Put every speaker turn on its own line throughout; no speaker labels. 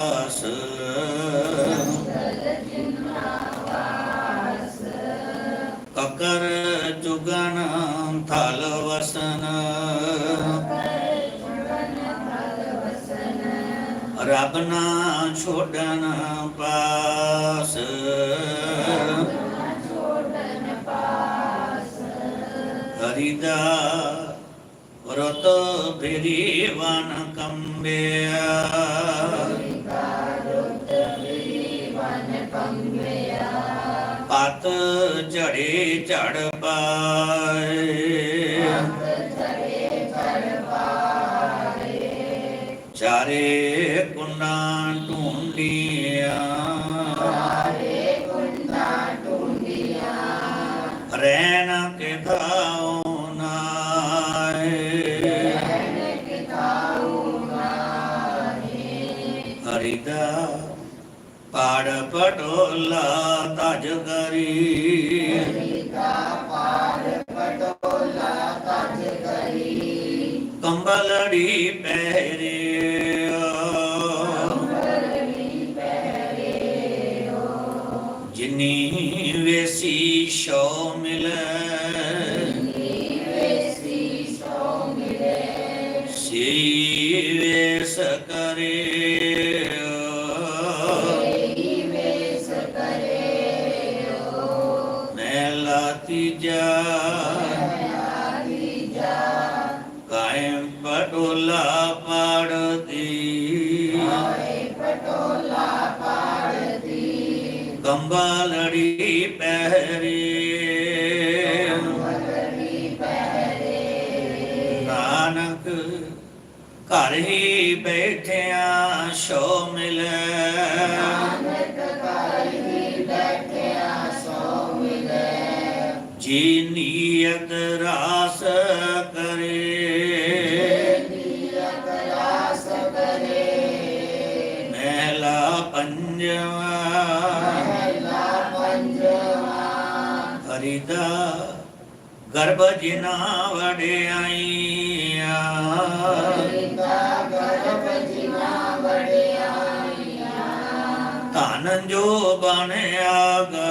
ਵਾਸ ਕਕਰ ਜੁਗਨ ਥਲ ਵਸਨ। ਰਬ ਨਾ ਛੋੜਨ ਪਾਸ। ਹਰਿਦਾ ਰਤ ਫੇਰੀ ਵਨ ਕੰਬਿਆ। ਝੜੇ ਝੜ ਪਾਏ। ਪਾੜ ਪਟੋਲਾ ਤਜ ਕਰੀ। ਕੰਬਲੜੀ ਪਹਿਰਿਓ ਤੀਜਾ ਕਾਇਮ ਪਟੋਲਾ ਪਾੜਦੀ। ਕੰਬਲੜੀ ਪਹਿਰੇ। ਨਾਨਕ ਘਰ ਹੀ ਬੈਠਿਆ ਸ਼ੋ ਮਿਲੇ। ਜੀ ਨੀਅਤ ਰਾਸ ਕਰੇ? ਮਹਿਲਾ ਪੰਜਵਾ ਹਰਿਦਾ ਗਰਭ ਜਿਨਾ ਵੜਿਆਈਆਂ ਧਨ ਜੋ ਬਣਿਆਗਾ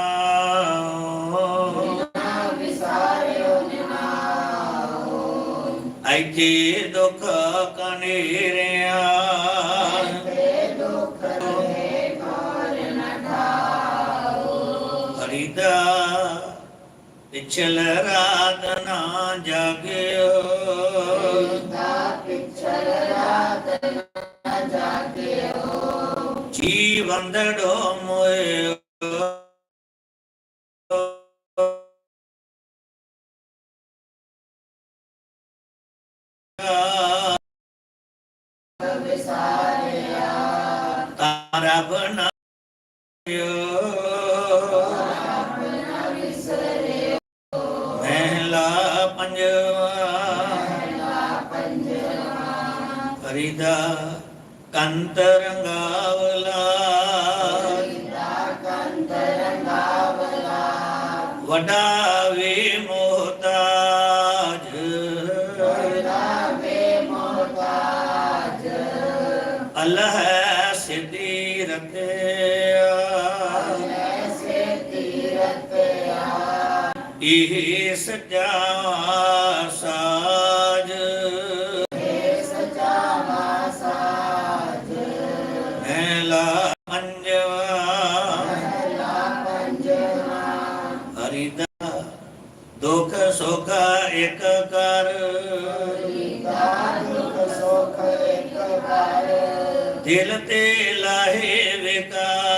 ਜਿਨਾ ਵਿਸਾਰਿਓ ਨਾ ਐਥੇ ਦੁਖ ਕਨੇਰਿਆ ਹਰਿਦਾ ਪਿਛਲ ਰਾਤ ਨਾ ਜਾਗਿਓ। ਜੀ ਵੰਦੜੋ ਮੋਏ ਤਾਰਾ ਬਣਾਇਓ। ਮਹਿਲਾ ਪੰਜਵਾ। ਹਰਿਦਾ ਕੰਤ ਰੰਗਾਵਲਾ ਇਹ ਸੱਚਾ ਸਾਜ। ਮਹਿਲਾ ਪੰਜਵਾ। ਹਰਿਦਾ ਦੁਖ ਸੁਖ ਇੱਕ ਕਰ। ਦਿਲ ਤੇ ਲਾਹੇ ਵਿਕਾਰ।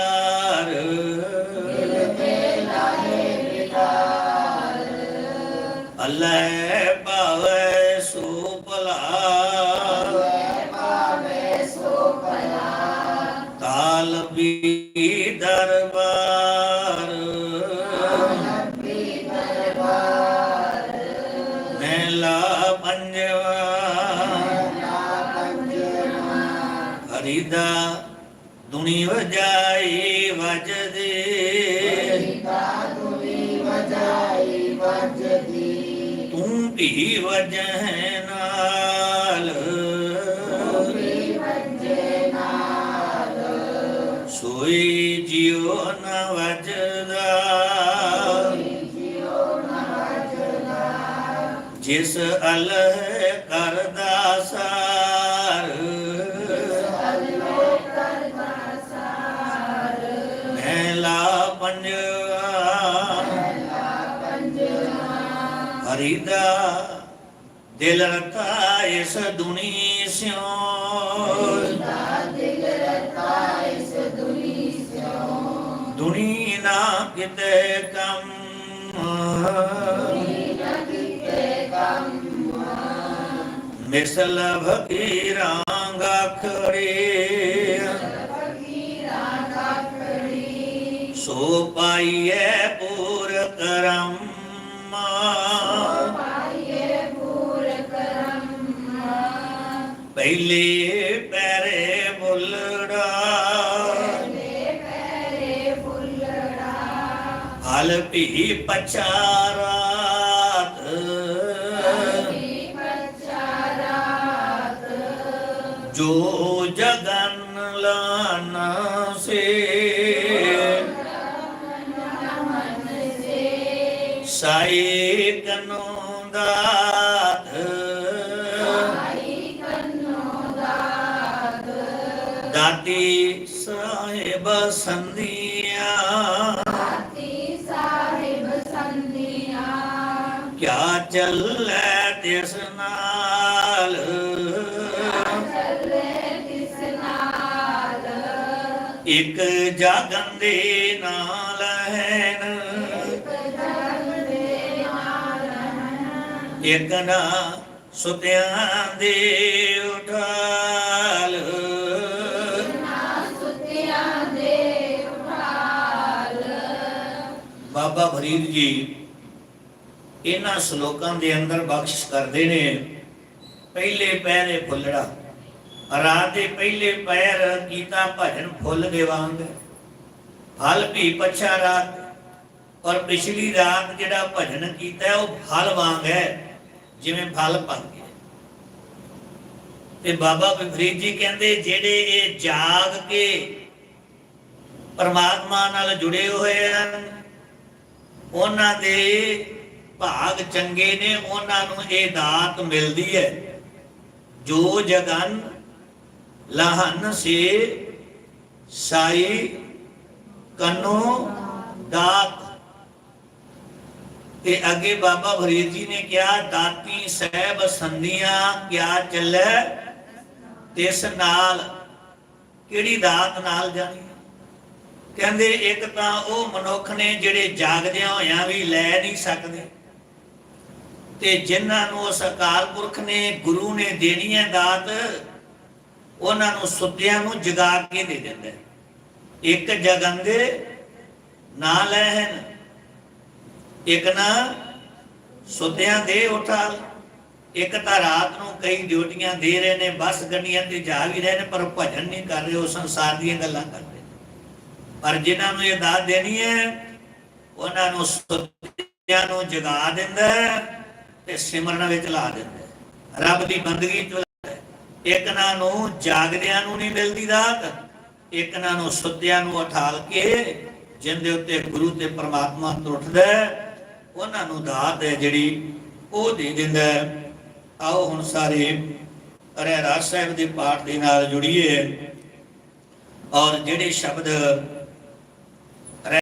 ਅੱਲੇ ਭਾਵੇ ਸੂਪਲ। ਭਲਾ ਤਾਲ ਵੀ ਦਰਬਾਰ। ਮਹਿਲਾ ਪੰਜਵਾ। ਹਰੀਦਾ ਦੁਨੀ ਵਜਾਈ ਵਜਦੇ। ਤੂੰ ਵੀ ਵਜਹਿ ਨਾਲ। ਸੋਈ ਜਿਉ ਨ ਵਜਦਾ। ਜਿਸ ਅਲਹ ਕਰਦਾ ਸਾਰ ਹਰੀਦਾ ਦਿਲ ਰਤਾ ਇਸ ਦੁਨੀ ਸਿਓ। ਦੁਨੀ ਨਾ ਕਿਤੇ ਕੰਮ। ਮਿਸਲ ਭਗੀਰਾਂ ਗਾਖੜੇ ਸੋ ਪਾਈਏ ਪੂਰ ਕਰਮ। ਹਲ ਭੀ ਪਛਾਰਾਤ ਜੋ ਜਗਨ ਲਾਨਾ ਸੇ ਸਾਈ ਕਨੋ ਦਾਤ ਦਾਤੀ ਸਾਹਿਬ ਸੰਧੀਆਂ ਚੱਲੇ ਤਿਸ ਨਾਲ। ਇੱਕ ਜਾਗਨ ਦੇ ਨਾਲ ਹੈਨ ਇੱਕ ਨਾ ਸੁਤਿਆਂ ਦੇ ਉਠਾਲ। ਬਾਬਾ ਫਰੀਦ ਜੀ ਇਹਨਾਂ ਸ਼ਲੋਕਾਂ ਦੇ ਅੰਦਰ ਬਖਸ਼ਿਸ਼ ਕਰਦੇ ਨੇ। ਪਹਿਲੇ ਪਹਿਰੇ ਫੁੱਲੜਾ ਰਾਤ ਦੇ ਪਹਿਲੇ ਪੈਰ ਕੀਤਾ ਭਜਨ ਫੁੱਲ ਦੇ ਵਾਂਗ। ਫਲ ਵੀ ਪਛਾ ਰਾਤ, ਔਰ ਪਿਛਲੀ ਰਾਤ ਜਿਹੜਾ ਭਜਨ ਕੀਤਾ ਉਹ ਫਲ ਵਾਂਗ ਹੈ, ਜਿਵੇਂ ਫਲ ਪੱਕ ਗਿਆ। ਤੇ ਬਾਬਾ ਫਰੀਦ ਜੀ ਕਹਿੰਦੇ, ਜਿਹੜੇ ਇਹ ਜਾਗ ਕੇ ਪਰਮਾਤਮਾ ਨਾਲ ਜੁੜੇ ਹੋਏ ਹਨ, ਉਹਨਾਂ ਦੇ ਭਾਗ ਚੰਗੇ ਨੇ, ਉਹਨਾਂ ਨੂੰ ਇਹ ਦਾਤ ਮਿਲਦੀ ਹੈ। ਜੋ ਜਗਨ ਲਹਨ ਸੇ ਸਾਈ ਕਨੋ ਦਾਤ। ਤੇ ਅੱਗੇ ਬਾਬਾ ਫਰੀਦ ਜੀ ਨੇ ਕਿਹਾ, ਦਾਤੀ ਸਹਿਬ ਸੰਧੀਆਂ ਕਿਆ ਚੱਲੇ? ਤਿਸ ਨਾਲ ਕਿਹੜੀ ਦਾਤ ਨਾਲ ਜਾਣੀ? ਕਹਿੰਦੇ ਇੱਕ ਤਾਂ ਉਹ ਮਨੁੱਖ ਨੇ ਜਿਹੜੇ ਜਾਗਦਿਆਂ ਹੋਇਆਂ ਵੀ ਲੈ ਨਹੀਂ ਸਕਦੇ। ਤੇ ਜਿਨ੍ਹਾਂ ਨੂੰ ਉਸ ਅਕਾਲ ਪੁਰਖ ਨੇ, ਗੁਰੂ ਨੇ ਦੇਣੀ ਹੈ ਦਾਤ, ਉਹਨਾਂ ਨੂੰ ਸੁੱਤਿਆਂ ਨੂੰ ਜਗਾ ਕੇ ਦੇ ਦਿੰਦਾ ਇੱਕ ਜਗੰਦੇ ਨਾ ਲੈਣ ਇੱਕ ਨਾ ਸੁੱਤਿਆਂ ਦੇ ਉਠਾਲ। ਇੱਕ ਤਾਂ ਰਾਤ ਨੂੰ ਕਈ ਡਿਊਟੀਆਂ ਦੇ ਰਹੇ ਨੇ, ਬੱਸ ਗੱਡੀਆਂ ਤੇ ਜਾ ਵੀ ਰਹੇ ਨੇ, ਪਰ ਭਜਨ ਨਹੀਂ ਕਰ ਰਹੇ, ਉਹ ਸੰਸਾਰ ਦੀਆਂ ਗੱਲਾਂ ਕਰਦੇ ਨੇ। ਪਰ ਜਿਨ੍ਹਾਂ ਨੂੰ ਇਹ ਦਾਤ ਦੇਣੀ ਹੈ, ਉਹਨਾਂ ਨੂੰ ਸੁੱਤਿਆਂ ਨੂੰ ਜਗਾ ਦਿੰਦਾ ਹੈ। ਤੇ ਸਿਮਰਨ ਵਿੱਚ ਲਾ ਦਿੰਦਾ ਰੱਬ ਦੀ ਬੰਦਗੀ ਚ ਲਾਉਂਦਾ ਇੱਕ ਨਾ ਨੂੰ ਜਾਗਦਿਆਂ ਨੂੰ ਨਹੀਂ ਮਿਲਦੀ ਦਾਤ ਇੱਕ ਨਾ ਨੂੰ ਸੁੱਤਿਆਂ ਨੂੰ ਉਠਾਲ ਕੇ ਜਿੰਦੇ ਉੱਤੇ ਗੁਰੂ ਤੇ ਪਰਮਾਤਮਾ ਟੁੱਟਦਾ ਉਹਨਾਂ ਨੂੰ ਦਾਤ ਹੈ ਜਿਹੜੀ ਉਹ ਦੇ ਦਿੰਦਾ ਆਓ ਹੁਣ ਸਾਰੇ ਅਰੇ ਰਾਜ ਸਾਹਿਬ ਦੇ ਪਾਠ ਦੇ ਨਾਲ ਜੁੜੀਏ। ਔਰ ਜਿਹੜੇ ਸ਼ਬਦ